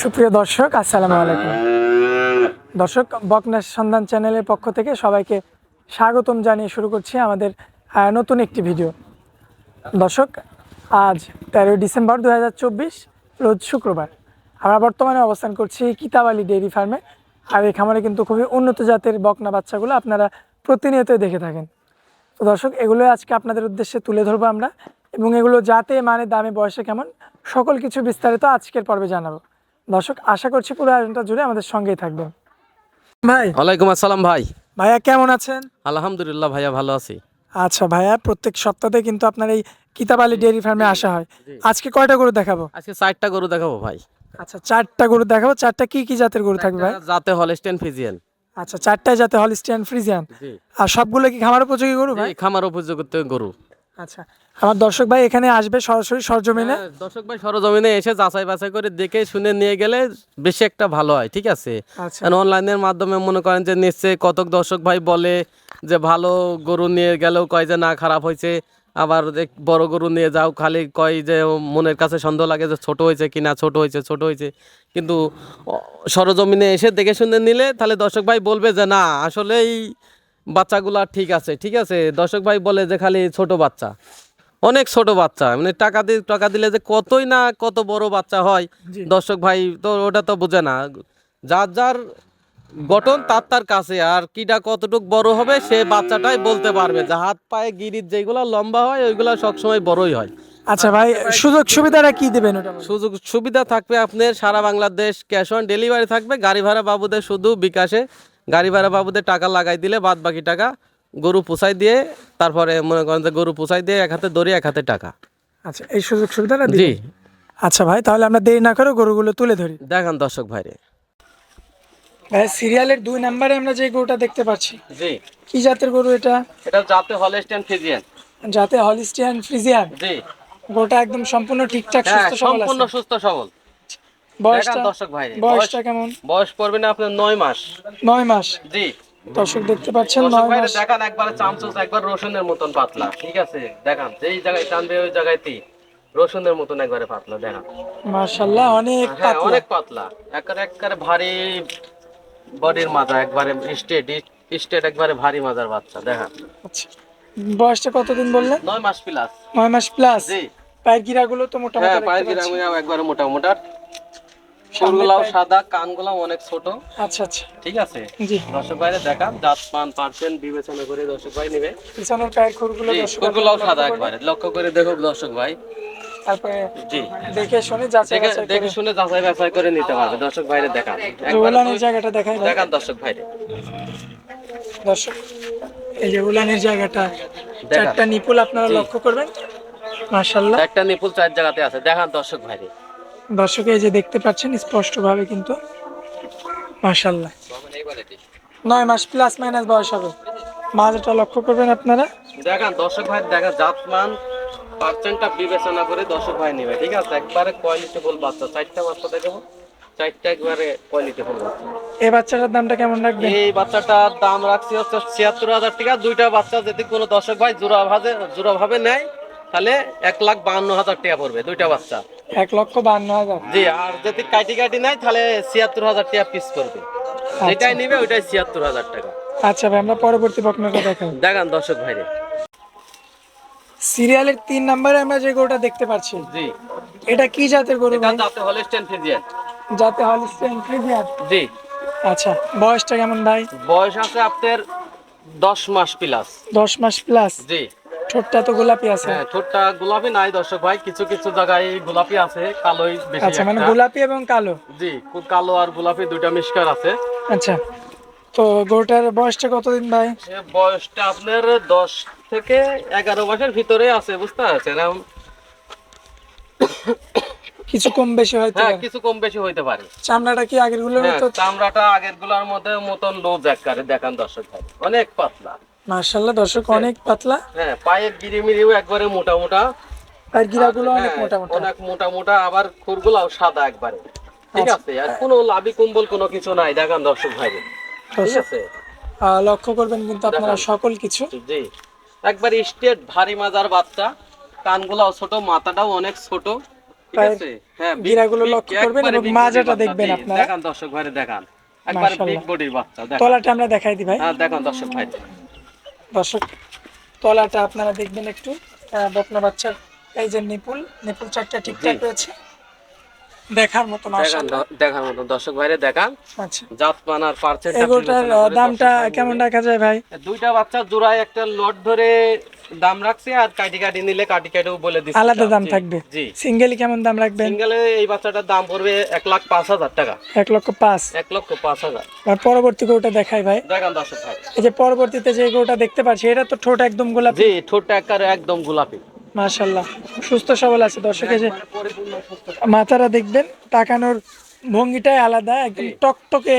সুপ্রিয় দর্শক, আসসালামু আলাইকুম। দর্শক, বকনাস সন্ধান চ্যানেলের পক্ষ থেকে সবাইকে স্বাগতম জানিয়ে শুরু করছি আমাদের নতুন একটি ভিডিও। দর্শক, আজ তেরোই ডিসেম্বর দু হাজার চব্বিশ, রোজ শুক্রবার। আমরা বর্তমানে অবস্থান করছি কিতাবালি ডেইরি ফার্মে। আর এই খামারে কিন্তু খুবই উন্নত জাতের বকনা বাচ্চাগুলো আপনারা প্রতিনিয়তই দেখে থাকেন। তো দর্শক এগুলো আজকে আপনাদের উদ্দেশ্যে তুলে ধরবো আমরা। এবং এগুলো যাতে মানে দামে বয়সে কেমন সকল কিছু বিস্তারিত আজকের পর্বে জানাব। দর্শক আশা করছি পুরো আয়োজনটা জুড়ে আমাদের সঙ্গেই থাকবেন। ভাই। ওয়ালাইকুম আসসালাম ভাই। ভাইয়া কেমন আছেন? আলহামদুলিল্লাহ ভাইয়া ভালো আছি। আচ্ছা ভাইয়া প্রত্যেক সপ্তাহে কিন্তু আপনার এই কিতাবালি ডেয়ারি ফার্মে আসা হয়। আজকে কয়টা গরু দেখাবো? আজকে চারটা গরু দেখাবো ভাই। আচ্ছা চারটা গরু দেখাবো। চারটা কি কি জাতের গরু থাকবে ভাই? যাতে হলস্টেন ফিজিয়ান আচ্ছা চারটায় জাতে হলিস্টিয়ান ফ্রিজিয়ান আর সবগুলো কি খামার উপযোগী গরু ভাই? খামার উপযোগী গরু। আচ্ছা আমার দর্শক ভাই এখানে আসবে সরাসরি সরজমিনে? হ্যাঁ, দর্শক ভাই সরজমিনে এসে যাচাই বাছাই করে দেখে শুনে নিয়ে গেলে বেশি একটা ভালো হয় ঠিক আছে? আচ্ছা। অনলাইনের মাধ্যমে মনে করেন যে নিচ্ছে কতক দর্শক ভাই বলে যে ভালো গরু নিয়ে গেলেও কয় যে না খারাপ হয়েছে আবার বড় গরু নিয়ে যাও খালি কয় যে মনের কাছে সন্দেহ লাগে যে ছোট হয়েছে কিনা ছোট হয়েছে ছোট হয়েছে। কিন্তু সরজমিনে এসে দেখে শুনে নিলে তাহলে দর্শক ভাই বলবে যে না আসলেই বাচ্চাগুলা ঠিক আছে ঠিক আছে? দর্শক ভাই বলে যে খালি ছোট বাচ্চা। অনেক ছোট বাচ্চা। মানে টাকা দিয়ে টাকা দিলে যে কতই না কত বড় বাচ্চা হয় দর্শক ভাই তো ওটা তো বোঝে না। যার যার গঠন তার তার কাছে আর কিটা কতটুক বড় হবে সে বাচ্চাটাই বলতে পারবে যে হাত পায়ে গিরির যেগুলা লম্বা হয় ওইগুলা সবসময় বড়ই হয়। আচ্ছা ভাই সুযোগ সুবিধাটা কি দেবেন সুযোগ সুবিধা থাকবে আপনার সারা বাংলাদেশ ক্যাশ অন ডেলিভারি থাকবে। গাড়ি ভাড়া বাবুদের শুধু বিকাশে। গাড়ি ভাড়া বাবুদের টাকা লাগাই দিলে বাদ বাকি টাকা গরু পোষাই দিয়ে তারপরে মনে করেন যে গরু পোষাই দিয়ে এক হাতে দড়ি এক হাতে টাকা। আচ্ছা এই সুযোগ সুবিধাটা জি। আচ্ছা ভাই তাহলে আমরা দেরি না করে গরুগুলো তুলে ধরি। দেখান দর্শক ভাইরে। ভাই সিরিয়ালের দুই নম্বরে আমরা যে গরুটা দেখতে পাচ্ছি। জি। কি জাতের গরু এটা? এটা জাতে হলস্টেন ফিজিয়ান যাতে হলিস্টিয়ান ফ্রিজিয়ান? জি। গরুটা একদম সম্পূর্ণ ঠিকঠাক হ্যাঁ সুস্থ সবল সম্পূর্ণ সুস্থ সবল। বয়সটা? দেখান দর্শক ভাইরে বয়সটা কেমন? বয়স পড়বে না আপনার নয় মাস। নয় মাস? জি। দর্শক দেখতে পাচ্ছেন দেখান একবারে চামচুস একবার রসুনের মতন পাতলা ঠিক আছে? দেখান যেই জায়গায় টানবে ওই জায়গাতেই রসুনের মতন একবারে পাতলা দেখান। মাশাআল্লাহ অনেক হ্যাঁ পাতলা। অনেক পাতলা। একবারে একবারে ভারী বডির মাজা একবারে স্টেট স্টেট একবারে ভারী মাজার বাচ্চা দেখান। আচ্ছা বয়সটা কতদিন বললেন? নয় মাস প্লাস নয় মাস প্লাস জি। পায়ের গিরাগুলো তো মোটামুটি হ্যাঁ পায়ের। গিরামিরাও একবারে মোটা মোটা ফুলগুলাও সাদা কানগুলাও অনেক ছোট। আচ্ছা আচ্ছা। ঠিক আছে? জি। দর্শক ভাইরে দেখান জাত পান পার্সেন্ট বিবেচনা করে দর্শক ভাই নেবে। পিছনের পায়ের খুরগুলো আপনারা সাদা একবারে। লক্ষ্য করে দেখুক দর্শক ভাই। তারপরে জি। দেখে শুনে যাচাই দেখে দেখে শুনে যাচাই বাছাই করে নিতে পারবে। দর্শক ভাইরে দেখান। একবার উলানের জায়গাটা দেখাই ভাই। দেখান দর্শক ভাইরে। দর্শক এই যে উলানের জায়গাটা চারটা নিপুল আপনারা লক্ষ্য করবেন। মাশাআল্লাহ। একটা নিপুল চার জায়গাতে আছে। দেখান দর্শক ভাইরে। দর্শক এই যে দেখতে পাচ্ছেন স্পষ্ট ভাবে কিন্তু মাশাআল্লাহ। নয় মাস প্লাস মাইনাস বয়স হবে। মাঝটা লক্ষ্য করবেন আপনারা। দেখান দর্শক ভাই দেখা জাতমান পার্সেন্টটা বিবেচনা করে দর্শক ভাই নেবে ঠিক আছে? একবারে কোয়ালিটি বল বাচ্চা চারটা বাচ্চা দেখাবো। চারটা একবারে কোয়ালিটি বল বাচ্চা। এই বাচ্চাটার দামটা কেমন রাখবেন? এই বাচ্চাটার দাম রাখছি হচ্ছে ছিয়াত্তর হাজার টাকা। দুইটা বাচ্চা যদি কোনো দর্শক ভাই জোড়া ভাবে জোড়া ভাবে নেয় তাহলে এক লাখ বাহান্ন হাজার টাকা পড়বে দুইটা বাচ্চা। এক লক্ষ বান্ন হাজার। জি আর যদি কাটি কাটি নেয় তাহলে ছিয়াত্তর হাজার টাকা পিস করবে যেটাই নিবে ওইটাই ছিয়াত্তর হাজার টাকা। আচ্ছা ভাই আমরা পরবর্তী বকনাটা দেখাই দেখান দর্শক ভাইরে সিরিয়ালের তিন নম্বরে আমরা যে গরুটা দেখতে পাচ্ছি জি। এটা কি জাতের গরু ভাই? যাতে হলস্টেন ফিজিয়ান যাতে হলিস্টিয়ান ফ্রিজিয়ান জি। আচ্ছা বয়সটা কেমন ভাই? বয়স আছে আপনার দশ মাস প্লাস দশ মাস প্লাস জি। ঠোঁটটা তো গোলাপি আছে। হ্যাঁ ঠোঁটটা গোলাপি নাই দর্শক ভাই কিছু কিছু জায়গায় গোলাপি আছে কালোই বেশি আচ্ছা মানে গোলাপি এবং কালো? জি খুব কালো আর গোলাপি দুইটা আছে। আচ্ছা তো গরুটার বয়সটা কতদিন ভাই? বয়সটা আপনার দশ থেকে এগারো মাসের ভিতরে আছে বুঝতে পারছেন? কিছু কম বেশি হয়তো হ্যাঁ কিছু কম বেশি হইতে পারে। চামড়াটা কি আগেরগুলোর হ্যাঁ মতো চামড়াটা আগেরগুলার মধ্যে মতন লোজ একবারে দেখান দর্শক ভাই। অনেক পাতলা। মার্শাল্লাহ দর্শক অনেক পাতলা। হ্যাঁ পায়ের গিরি মিরিও একবারে মোটা মোটা। আর গিরাগুলো অনেক হ্যাঁ, মোটা। মোটা অনেক মোটা মোটা আবার খুরগুলাও সাদা একবারে। ঠিক আচ্ছা। আছে আর কোনো লাভি কুম্বল কোনো কিছু নাই দেখান দর্শক ভাই। ঠিক আছে? লক্ষ্য করবেন কিন্তু আপনারা সকল কিছু। জি। একবার স্টেট ভারী মাজার বাচ্চা কানগুলাও ছোট মাথাটাও অনেক ছোট। ঠিক আছে? হ্যাঁ গিরাগুলো লক্ষ্য করবেন এবং মাজাটা দেখবেন আপনারা। দেখান দর্শক ভাই দেখান। একবারে মাশাআল্লাহ। বিগ বডির বাচ্চা দেখান। তলাটা আমরা দেখাই দিই ভাই। হ্যাঁ দেখান দর্শক ভাই। দর্শক তলাটা আপনারা দেখবেন একটু বকনা বাচ্চার এই যে নিপুল নিপুল চারটা ঠিকঠাক রয়েছে। দেখার মতো দেখার মতো। দর্শক ভাইরে দেখান। আচ্ছা। জাত পানার পার্সেন্ট এগোটার আহ, দামটা কেমন রাখা যায় ভাই? দুইটা বাচ্চা জোড়ায় একটা লট ধরে দাম রাখছে আর কাটি কাটি নিলে কাটি কাটিও বলে দিচ্ছি আলাদা দাম থাকবে। জি। সিঙ্গেলি কেমন দাম রাখবেন? সিঙ্গেলে এই বাচ্চাটার দাম পড়বে এক লাখ পাঁচ হাজার টাকা। এক লক্ষ পাঁচ। এক লক্ষ পাঁচ হাজার। আর পরবর্তী গরুটা দেখাই ভাই। দেখান দর্শক ভাই। এই যে পরবর্তীতে যে গরুটা দেখতে পাচ্ছি এটা তো ঠোঁট একদম গোলাপি। জি ঠোঁটটা একদম গোলাপি। মাশাল্লাহ সুস্থ সবল আছে। দর্শকে সুস্থ। মাথাটা দেখবেন তাকানোর ভঙ্গিটাই আলাদা একদম টকটকে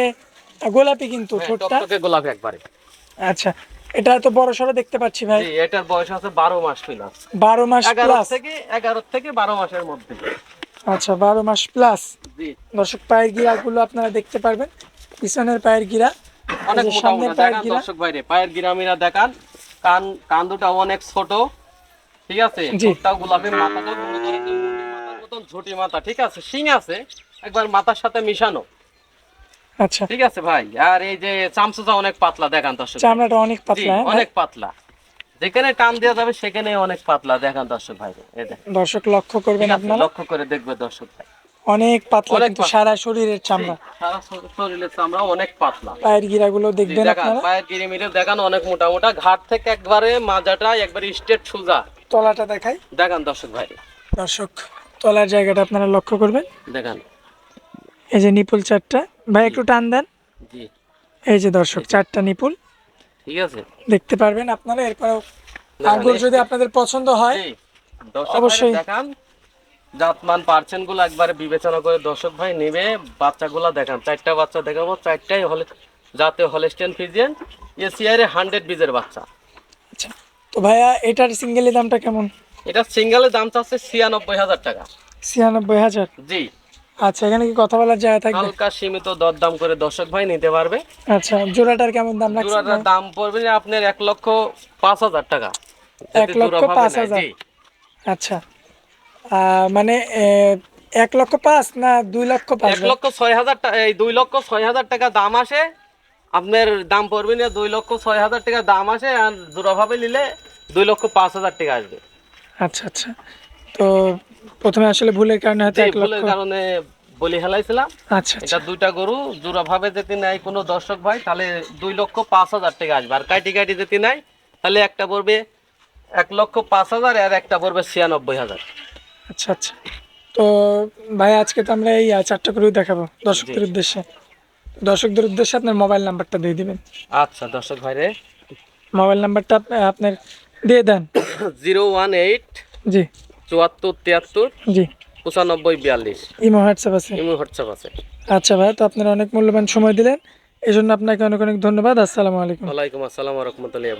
গোলাপি কিন্তু হ্যাঁ, ঠোঁটটা। গোলাপি একবারে। আচ্ছা এটা তো বড় সড়ো দেখতে পাচ্ছি ভাই। এটার বয়স আছে বারো মাস প্লাস বারো মাস এগারো প্লাস থেকে এগারো থেকে বারো মাসের মধ্যে। আচ্ছা বারো মাস প্লাস জি। দর্শক পায়ের গিরাগুলো আপনারা দেখতে পারবেন। পিছনের পায়ের গিরা অনেক মোটা মোটা পায়ের গিরা। দর্শক বাইরে পায়ের গিরামিরা দেখান। কান কান দুটা অনেক ছোট। ঠিক আছে। ঠোঁটটাও গোলাপি মাথাটাও মাথার মতন ঝুটি মাথা ঠিক আছে? শিং আছে। একবার মাথার সাথে মিশানো। আচ্ছা। ঠিক আছে ভাই? আর এই যে চামচুচা অনেক পাতলা দেখান দর্শক। চামড়াটা অনেক পাতলা হ্যাঁ? অনেক পাতলা। যেখানে টান দেওয়া যাবে সেখানে অনেক পাতলা দেখান দর্শক ভাই। দর্শক লক্ষ্য করবেন আপনারা। লক্ষ্য করে দেখবে দর্শক ভাই। অনেক পাতলা কিন্তু সারা শরীরের চামড়া। সারা শরীরের চামড়া অনেক পাতলা। পায়ের গিরাগুলো দেখবেন দেখান আপনারা। পায়ের গিরিমিরে দেখান অনেক মোটা মোটা ঘাট থেকে একবারে মাজাটা একবারে স্ট্রেট সোজা। তলাটা দেখাই। দেখান দর্শক ভাই। দর্শক তলার জায়গাটা আপনারা লক্ষ্য করবেন। দেখান। এই যে নিপুল চারটা। ভাই একটু টান দেন। জি। এই যে দর্শক চারটা নিপুল। ঠিক আছে। দেখতে পারবেন আপনারা এরপরেও আঙ্গুর যদি আপনাদের পছন্দ হয় অবশ্যই। দেখান। জাতমান পার্সেন্টগুলো একবারে বিবেচনা করে দর্শক ভাই নেবে। বাচ্চাগুলো দেখান চারটা বাচ্চা দেখাবো। চারটাই হলে যাতে হলেস্টেন ফিজিয়ান এসিআর হান্ড্রেড বীজের বাচ্চা। আচ্ছা। তো ভাইয়া এটার সিঙ্গেলি দামটা কেমন? এটা সিঙ্গেলের দাম চাচ্ছে ছিয়ানব্বই হাজার টাকা। ছিয়ানব্বই হাজার? জি। আচ্ছা এখানে কি কথা বলার জায়গা থাকবে? হালকা সীমিত দরদাম করে দর্শক ভাই নিতে পারবে। আচ্ছা জোড়াটার কেমন দাম রাখছেন জোড়াটার দাম পড়বে আপনার এক লক্ষ পাঁচ হাজার টাকা। এক লক্ষ পাঁচ হাজার। জি। আচ্ছা মানে এক লক্ষ পাঁচ না দুই লক্ষ পাঁচ? এক লক্ষ ছয় হাজার টাকা এই দুই লক্ষ ছয় হাজার টাকা দাম আসে আপনার দাম পড়বে না দুই লক্ষ ছয় হাজার টাকা দাম আসে আর জোড়া নিলে দুই লক্ষ পাঁচ হাজার টাকা আসবে। আচ্ছা আচ্ছা। তো প্রথমে আসলে ভুলের কারণে হয়তো এক লক্ষ ভুলের কারণে বলি হেলাইছিলাম আচ্ছা আচ্ছা। এটা দুইটা গরু জোড়া ভাবে যদি নেয় কোনো দর্শক ভাই তাহলে দুই লক্ষ পাঁচ হাজার টাকা আসবে। আর কাটি কাটি যদি নেয় তাহলে একটা পড়বে এক লক্ষ পাঁচ হাজার আর একটা পড়বে ছিয়ানব্বই হাজার। আচ্ছা আচ্ছা। তো ভাই আজকে তো আমরা এই চারটা করেও দেখাবো দর্শকদের উদ্দেশ্যে। দর্শকদের উদ্দেশ্যে আপনার মোবাইল নাম্বারটা দিয়ে দিবেন। আচ্ছা দর্শক ভাই রে মোবাইল নাম্বারটা আপ- আপনার দিয়ে দেন। জিরো ওয়ান এইট জি। চুয়াত্তর তিয়াত্তর জি। পঁচানব্বই বিয়াল্লিশ। ইমো হোয়াটসঅ্যাপ আছে। ইমো হোয়াটসঅ্যাপ আছে। আচ্ছা ভাই তো আপনার অনেক মূল্যবান সময় দিলেন। এই জন্য আপনাকে অনেক অনেক ধন্যবাদ। আসসালামু আলাইকুম। ওয়ালাইকুম আসসালাম রহমতুল্লাহ